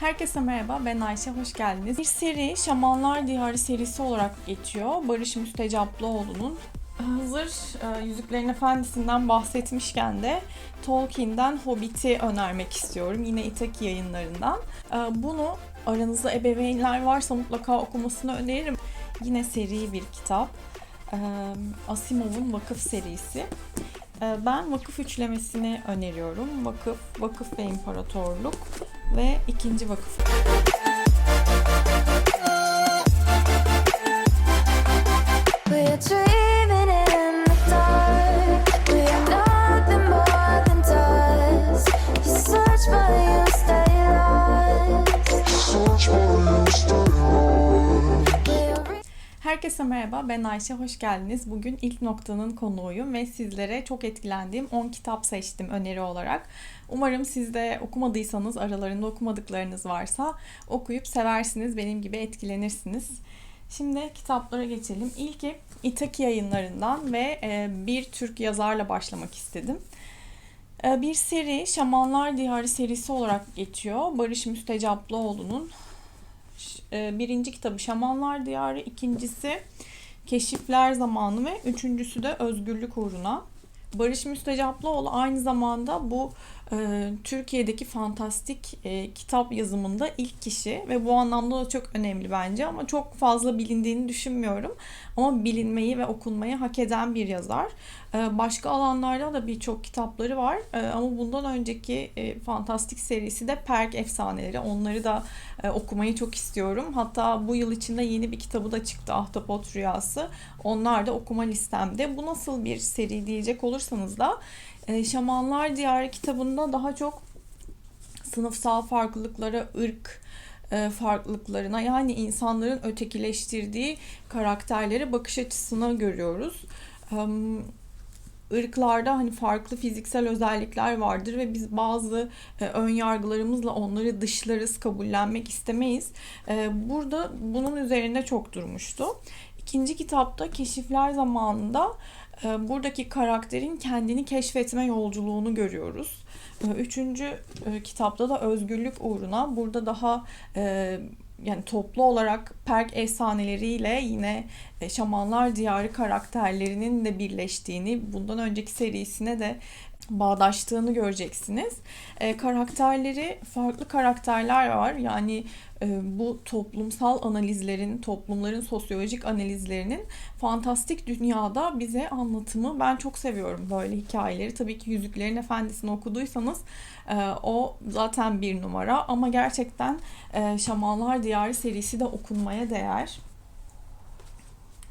Herkese merhaba, ben Ayşe, hoş geldiniz. Bir seri Şamanlar Diyarı serisi olarak geçiyor. Barış Müstecaplıoğlu'nun Hazır e, Yüzüklerin Efendisi'nden bahsetmişken de Tolkien'den Hobbit'i önermek istiyorum. Yine İtaki yayınlarından. E, bunu aranızda ebeveynler varsa mutlaka okumasını öneririm. Yine seri bir kitap. E, Asimov'un Vakıf serisi. E, Ben vakıf üçlemesini öneriyorum. Vakıf, vakıf ve imparatorluk ve ikinci vakıf. Herkese merhaba, ben Ayşe, hoş geldiniz. Bugün ilk noktanın konuğuyum ve sizlere çok etkilendiğim 10 kitap seçtim öneri olarak. Umarım siz de okumadıysanız, aralarında okumadıklarınız varsa okuyup seversiniz, benim gibi etkilenirsiniz. Şimdi kitaplara geçelim. İlki İtaki yayınlarından ve e, bir Türk yazarla başlamak istedim. E, Bir seri Şamanlar Diyarı serisi olarak geçiyor. Barış Müstecaplıoğlu'nun birinci kitabı Şamanlar Diyarı, ikincisi Keşifler Zamanı ve üçüncüsü de Özgürlük Uğruna. Barış Müstecaplıoğlu aynı zamanda bu e, Türkiye'deki fantastik e, kitap yazımında ilk kişi ve bu anlamda da çok önemli bence ama çok fazla bilindiğini düşünmüyorum. Ama bilinmeyi ve okunmayı hak eden bir yazar. E, başka alanlarda da birçok kitapları var E, ama bundan önceki e, fantastik serisi de Perk Efsaneleri. Onları da e, okumayı çok istiyorum. Hatta bu yıl içinde yeni bir kitabı da çıktı Ahtapot Rüyası. Onlar da okuma listemde. Bu nasıl bir seri diyecek olursanız da e, Şamanlar Diyarı kitabında daha çok sınıfsal farklılıklara, ırk e, farklılıklarına yani insanların ötekileştirdiği karakterlere bakış açısına görüyoruz. Em, ırklarda hani farklı fiziksel özellikler vardır ve biz bazı e, ön yargılarımızla onları dışlarız, kabullenmek istemeyiz. E, burada bunun üzerinde çok durmuştu. İkinci kitapta keşifler zamanında e, buradaki karakterin kendini keşfetme yolculuğunu görüyoruz. E, Üçüncü e, kitapta da özgürlük uğruna burada daha e, yani toplu olarak Perk efsaneleriyle yine e, Şamanlar Diyarı karakterlerinin de birleştiğini, bundan önceki serisine de bağdaştığını göreceksiniz. E, karakterleri farklı karakterler var. Yani e, bu toplumsal analizlerin, toplumların sosyolojik analizlerinin fantastik dünyada bize anlatımı ben çok seviyorum böyle hikayeleri. Tabii ki Yüzüklerin Efendisi'ni okuduysanız e, o zaten bir numara ama gerçekten e, Şamanlar Diyarı serisi de okunmaya değer.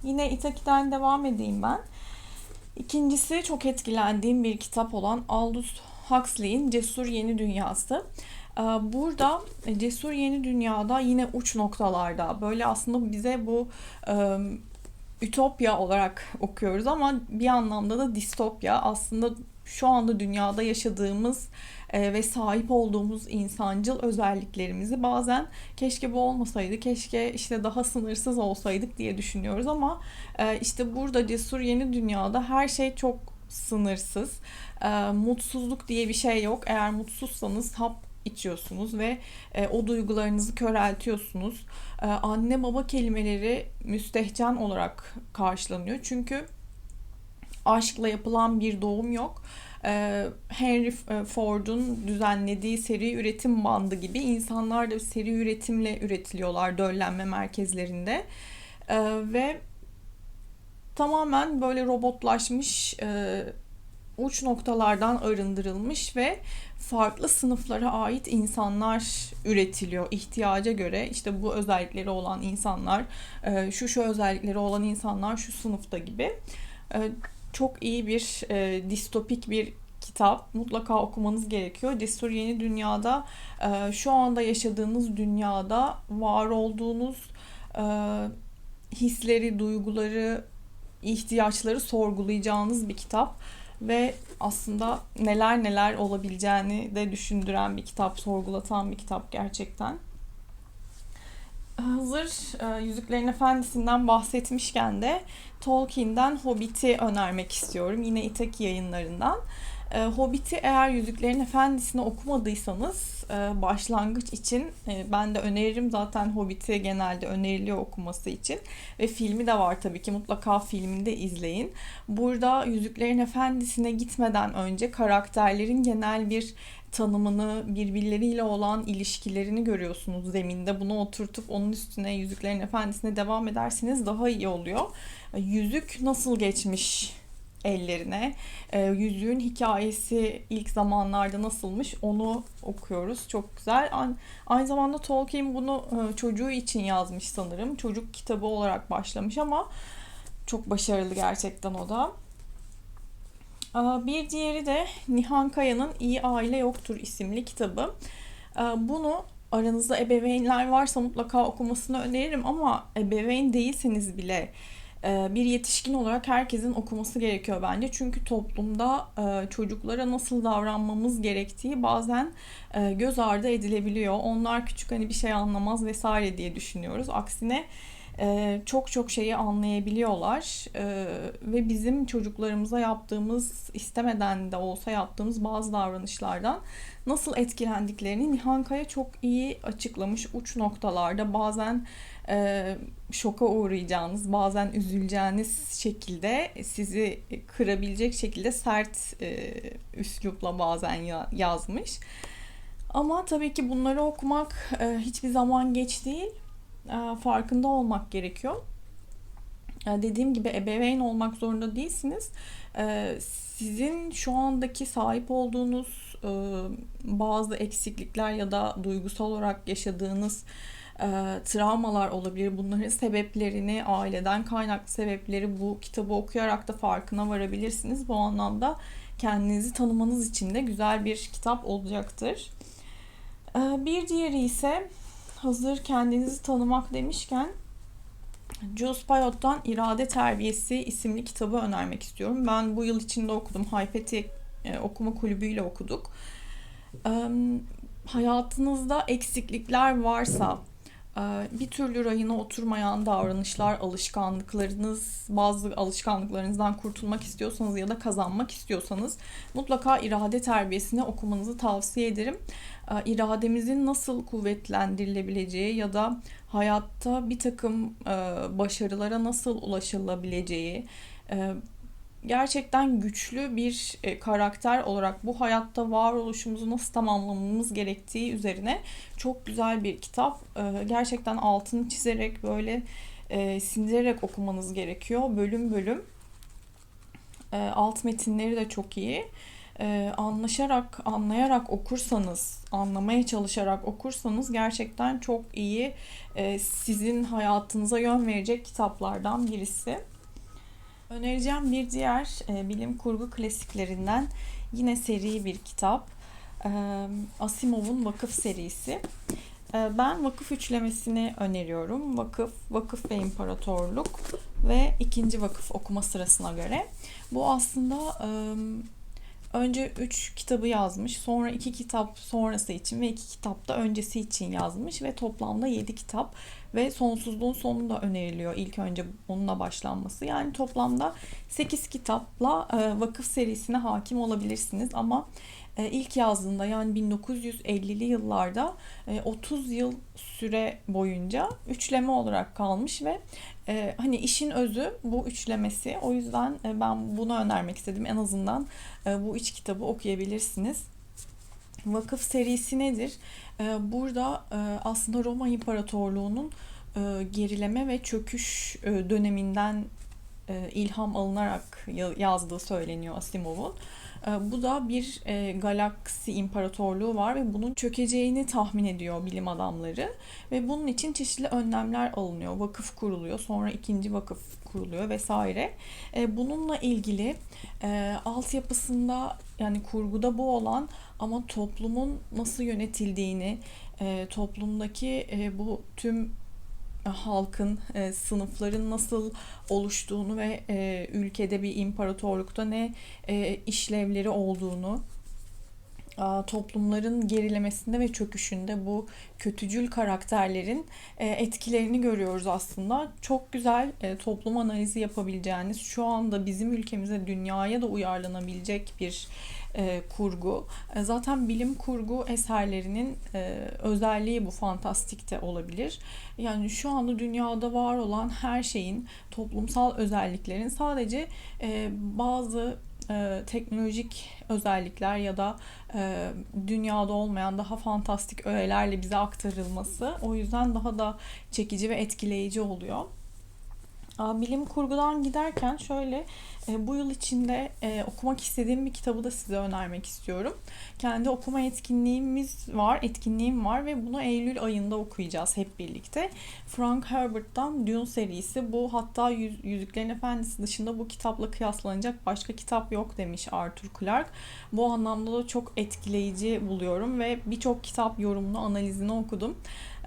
Yine Itaki'den devam edeyim ben. İkincisi çok etkilendiğim bir kitap olan Aldous Huxley'in Cesur Yeni Dünyası. Ee, Burada Cesur Yeni Dünya'da yine uç noktalarda böyle aslında bize bu e, ütopya olarak okuyoruz ama bir anlamda da distopya. Aslında şu anda dünyada yaşadığımız e, ve sahip olduğumuz insancıl özelliklerimizi bazen keşke bu olmasaydı, keşke işte daha sınırsız olsaydık diye düşünüyoruz ama e, işte burada cesur yeni dünyada her şey çok sınırsız. E, mutsuzluk diye bir şey yok. Eğer mutsuzsanız hap içiyorsunuz ve e, o duygularınızı köreltiyorsunuz. E, anne baba kelimeleri müstehcen olarak karşılanıyor. Çünkü aşkla yapılan bir doğum yok. Ee, Henry Ford'un düzenlediği seri üretim bandı gibi insanlar da seri üretimle üretiliyorlar döllenme merkezlerinde. Ee, ve tamamen böyle robotlaşmış, e, uç noktalardan arındırılmış ve farklı sınıflara ait insanlar üretiliyor ihtiyaca göre. İşte bu özellikleri olan insanlar, e, şu şu özellikleri olan insanlar şu sınıfta gibi. E, çok iyi bir e, distopik bir kitap. Mutlaka okumanız gerekiyor. Cesur Yeni Dünya'da şu anda yaşadığınız dünyada var olduğunuz hisleri, duyguları, ihtiyaçları sorgulayacağınız bir kitap ve aslında neler neler olabileceğini de düşündüren bir kitap, sorgulatan bir kitap gerçekten. Hazır e, Yüzüklerin Efendisi'nden bahsetmişken de Tolkien'den Hobbit'i önermek istiyorum. Yine İtaki yayınlarından. E, Hobbit'i eğer Yüzüklerin Efendisi'ni okumadıysanız e, başlangıç için e, ben de öneririm. Zaten Hobbit'i genelde öneriliyor okuması için. Ve filmi de var tabii ki mutlaka filmini de izleyin. Burada Yüzüklerin Efendisi'ne gitmeden önce karakterlerin genel bir tanımını, birbirleriyle olan ilişkilerini görüyorsunuz zeminde. Bunu oturtup onun üstüne Yüzüklerin Efendisi'ne devam ederseniz daha iyi oluyor. Yüzük nasıl geçmiş ellerine, e, yüzüğün hikayesi ilk zamanlarda nasılmış onu okuyoruz. Çok güzel. Aynı zamanda Tolkien bunu e, çocuğu için yazmış sanırım. Çocuk kitabı olarak başlamış ama çok başarılı gerçekten o da. Bir diğeri de Nihan Kaya'nın İyi Aile Yoktur isimli kitabı. Bunu aranızda ebeveynler varsa mutlaka okumasını öneririm ama ebeveyn değilseniz bile bir yetişkin olarak herkesin okuması gerekiyor bence. Çünkü toplumda çocuklara nasıl davranmamız gerektiği bazen göz ardı edilebiliyor. Onlar küçük hani bir şey anlamaz vesaire diye düşünüyoruz. Aksine e, çok çok şeyi anlayabiliyorlar. E, ve bizim çocuklarımıza yaptığımız istemeden de olsa yaptığımız bazı davranışlardan nasıl etkilendiklerini Nihan Kaya çok iyi açıklamış uç noktalarda. Bazen e, şoka uğrayacağınız bazen üzüleceğiniz şekilde sizi kırabilecek şekilde sert e, üslupla bazen ya, yazmış. Ama tabii ki bunları okumak e, hiçbir zaman geç değil farkında olmak gerekiyor. E, dediğim gibi ebeveyn olmak zorunda değilsiniz. E, sizin şu andaki sahip olduğunuz bazı eksiklikler ya da duygusal olarak yaşadığınız travmalar olabilir. Bunların sebeplerini, aileden kaynaklı sebepleri bu kitabı okuyarak da farkına varabilirsiniz. Bu anlamda kendinizi tanımanız için de güzel bir kitap olacaktır. Bir diğeri ise hazır kendinizi tanımak demişken Jules Payot'tan İrade Terbiyesi isimli kitabı önermek istiyorum. Ben bu yıl içinde okudum. Haypeti e, okuma kulübüyle okuduk. Hayatınızda eksiklikler varsa, bir türlü rayına oturmayan davranışlar, alışkanlıklarınız, bazı alışkanlıklarınızdan kurtulmak istiyorsanız ya da kazanmak istiyorsanız mutlaka irade terbiyesini okumanızı tavsiye ederim. E, irademizin nasıl kuvvetlendirilebileceği ya da hayatta bir takım e, başarılara nasıl ulaşılabileceği, e, gerçekten güçlü bir karakter olarak bu hayatta varoluşumuzu nasıl tamamlamamız gerektiği üzerine çok güzel bir kitap. Gerçekten altını çizerek böyle sindirerek okumanız gerekiyor bölüm bölüm. Alt metinleri de çok iyi e, anlaşarak, anlayarak okursanız, anlamaya çalışarak okursanız gerçekten çok iyi e, sizin hayatınıza yön verecek kitaplardan birisi. Önereceğim bir diğer e, bilim kurgu klasiklerinden yine seri bir kitap. E, Asimov'un Vakıf serisi. E, ben vakıf üçlemesini öneriyorum. Vakıf, vakıf ve imparatorluk ve ikinci vakıf okuma sırasına göre. Bu aslında e, önce 3 kitabı yazmış. Sonra 2 kitap sonrası için ve 2 kitap da öncesi için yazmış ve toplamda 7 kitap ve sonsuzluğun sonu da öneriliyor ilk önce onunla başlanması. Yani toplamda 8 kitapla e, vakıf serisine hakim olabilirsiniz ama e, ilk yazdığında yani 1950'li yıllarda 30 e, yıl süre boyunca üçleme olarak kalmış ve hani işin özü bu üçlemesi. O yüzden ben bunu önermek istedim. En azından bu üç kitabı okuyabilirsiniz. Vakıf serisi nedir? Burada aslında Roma İmparatorluğu'nun gerileme ve çöküş döneminden ilham alınarak yazdığı söyleniyor Asimov'un. Ee, bu da bir e, galaksi imparatorluğu var ve bunun çökeceğini tahmin ediyor bilim adamları. Ve bunun için çeşitli önlemler alınıyor. Vakıf kuruluyor, sonra ikinci vakıf kuruluyor vesaire. E, bununla ilgili e, altyapısında yani kurguda bu olan ama toplumun nasıl yönetildiğini, e, toplumdaki e, bu tüm halkın, e, sınıfların nasıl oluştuğunu ve e, ülkede bir imparatorlukta ne e, işlevleri olduğunu, toplumların gerilemesinde ve çöküşünde bu kötücül karakterlerin e, etkilerini görüyoruz aslında. Çok güzel e, toplum analizi yapabileceğiniz, şu anda bizim ülkemize, dünyaya da uyarlanabilecek bir e, kurgu. E, zaten bilim kurgu eserlerinin e, özelliği bu fantastik de olabilir. Yani şu anda dünyada var olan her şeyin toplumsal özelliklerin sadece e, bazı e, teknolojik özellikler ya da e, dünyada olmayan daha fantastik öğelerle bize aktarılması o yüzden daha da çekici ve etkileyici oluyor. Bilim kurgudan giderken şöyle e, bu yıl içinde e, okumak istediğim bir kitabı da size önermek istiyorum. Kendi okuma etkinliğimiz var, etkinliğim var ve bunu Eylül ayında okuyacağız hep birlikte. Frank Herbert'tan Dune serisi bu hatta Yüz- Yüzüklerin Efendisi dışında bu kitapla kıyaslanacak başka kitap yok demiş Arthur Clarke. Bu anlamda da çok etkileyici buluyorum ve birçok kitap yorumunu, analizini okudum.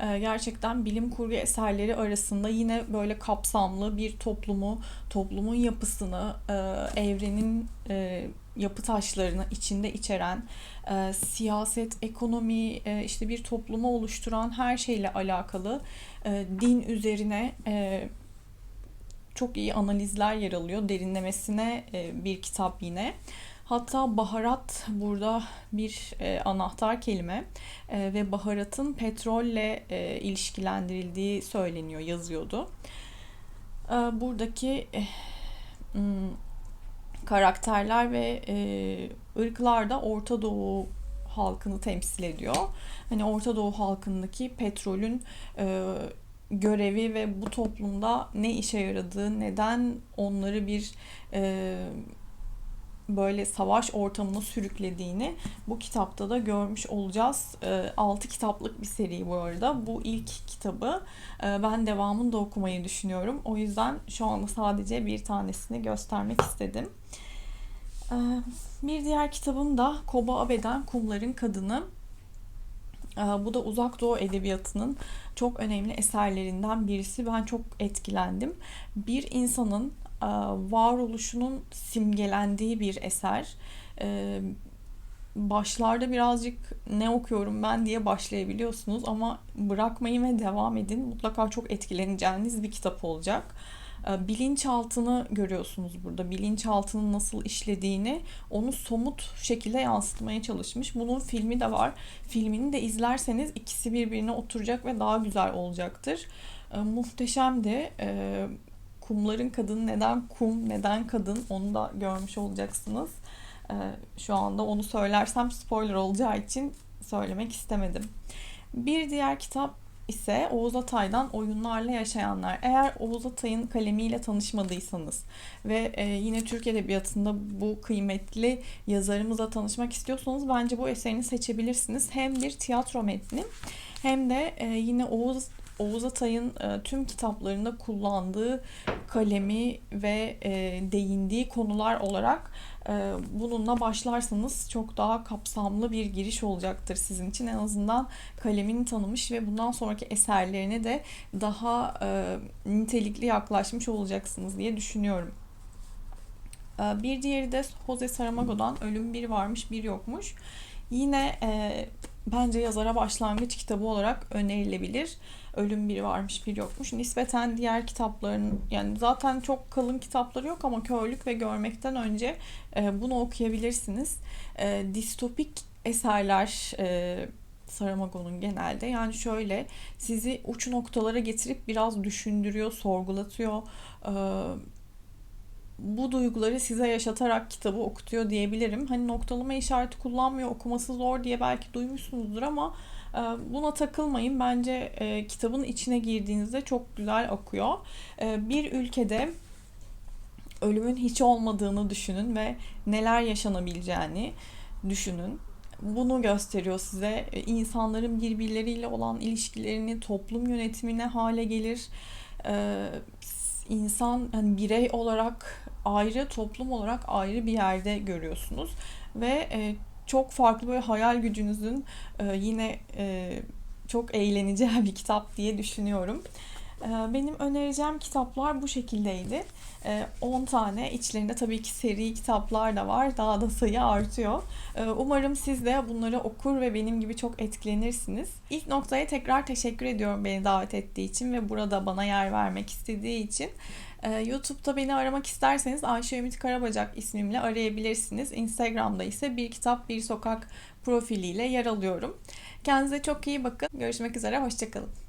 Ee, gerçekten bilim kurgu eserleri arasında yine böyle kapsamlı bir toplumu, toplumun yapısını, e, evrenin e, yapı taşlarını içinde içeren, e, siyaset, ekonomi, işte bir toplumu oluşturan her şeyle alakalı din üzerine çok iyi analizler yer alıyor. Derinlemesine bir kitap yine. Hatta baharat burada bir e, anahtar kelime E, ve baharatın petrolle e, ilişkilendirildiği söyleniyor, yazıyordu. E, buradaki e, hmm, karakterler ve e, ırklar da Orta Doğu halkını temsil ediyor. Hani Orta Doğu halkındaki petrolün e, görevi ve bu toplumda ne işe yaradığı, neden onları bir e, böyle savaş ortamına sürüklediğini bu kitapta da görmüş olacağız. 6 kitaplık bir seri bu arada. Bu ilk kitabı. E, Ben devamını da okumayı düşünüyorum. O yüzden şu anda sadece bir tanesini göstermek istedim. E, Bir diğer kitabım da Koba Abe'den Kumların Kadını. E, Bu da Uzak Doğu Edebiyatı'nın çok önemli eserlerinden birisi. Ben çok etkilendim. Bir insanın varoluşunun simgelendiği bir eser. E, Başlarda birazcık ne okuyorum ben diye başlayabiliyorsunuz ama bırakmayın ve devam edin. Mutlaka çok etkileneceğiniz bir kitap olacak. E, Bilinçaltını görüyorsunuz burada. Bilinçaltının nasıl işlediğini onu somut şekilde yansıtmaya çalışmış. Bunun filmi de var. Filmini de izlerseniz ikisi birbirine oturacak ve daha güzel olacaktır. E, Muhteşemdi. Kumların kadını neden kum, neden kadın onu da görmüş olacaksınız. Ee, şu anda onu söylersem spoiler olacağı için söylemek istemedim. Bir diğer kitap ise Oğuz Atay'dan Oyunlarla Yaşayanlar. Eğer Oğuz Atay'ın kalemiyle tanışmadıysanız ve e, yine Türk Edebiyatı'nda bu kıymetli yazarımızla tanışmak istiyorsanız bence bu eserini seçebilirsiniz. Hem bir tiyatro metni hem de e, yine Oğuz Oğuz Atay'ın e, tüm kitaplarında kullandığı kalemi ve e, değindiği konular olarak e, bununla başlarsanız çok daha kapsamlı bir giriş olacaktır sizin için. En azından kalemini tanımış ve bundan sonraki eserlerine de daha e, nitelikli yaklaşmış olacaksınız diye düşünüyorum. E, bir diğeri de Jose Saramago'dan Ölüm Bir Varmış Bir Yokmuş. Yine e, bence yazara başlangıç kitabı olarak önerilebilir. Ölüm Bir Varmış Bir Yokmuş. Nispeten diğer kitapların yani zaten çok kalın kitapları yok ama Körlük ve Görmekten önce e, bunu okuyabilirsiniz. E, distopik eserler e, Saramago'nun genelde yani şöyle sizi uç noktalara getirip biraz düşündürüyor, sorgulatıyor. E, bu duyguları size yaşatarak kitabı okutuyor diyebilirim. Hani noktalama işareti kullanmıyor, okuması zor diye belki duymuşsunuzdur ama e, buna takılmayın. Bence e, kitabın içine girdiğinizde çok güzel akıyor. E, bir ülkede ölümün hiç olmadığını düşünün ve neler yaşanabileceğini düşünün. Bunu gösteriyor size. E, İnsanların birbirleriyle olan ilişkilerini, toplum yönetimine hale gelir. E, insan hani birey olarak ayrı, toplum olarak ayrı bir yerde görüyorsunuz ve e, çok farklı böyle hayal gücünüzün e, yine e, çok eğleneceği bir kitap diye düşünüyorum. Ee, Benim önereceğim kitaplar bu şekildeydi. Ee, 10 tane. İçlerinde tabii ki seri kitaplar da var. Daha da sayı artıyor. Ee, Umarım siz de bunları okur ve benim gibi çok etkilenirsiniz. İlk noktaya tekrar teşekkür ediyorum beni davet ettiği için ve burada bana yer vermek istediği için. Ee, YouTube'da beni aramak isterseniz Ayşe Ümit Karabacak ismimle arayabilirsiniz. Instagram'da ise Bir Kitap Bir Sokak profiliyle yer alıyorum. Kendinize çok iyi bakın. Görüşmek üzere, hoşçakalın.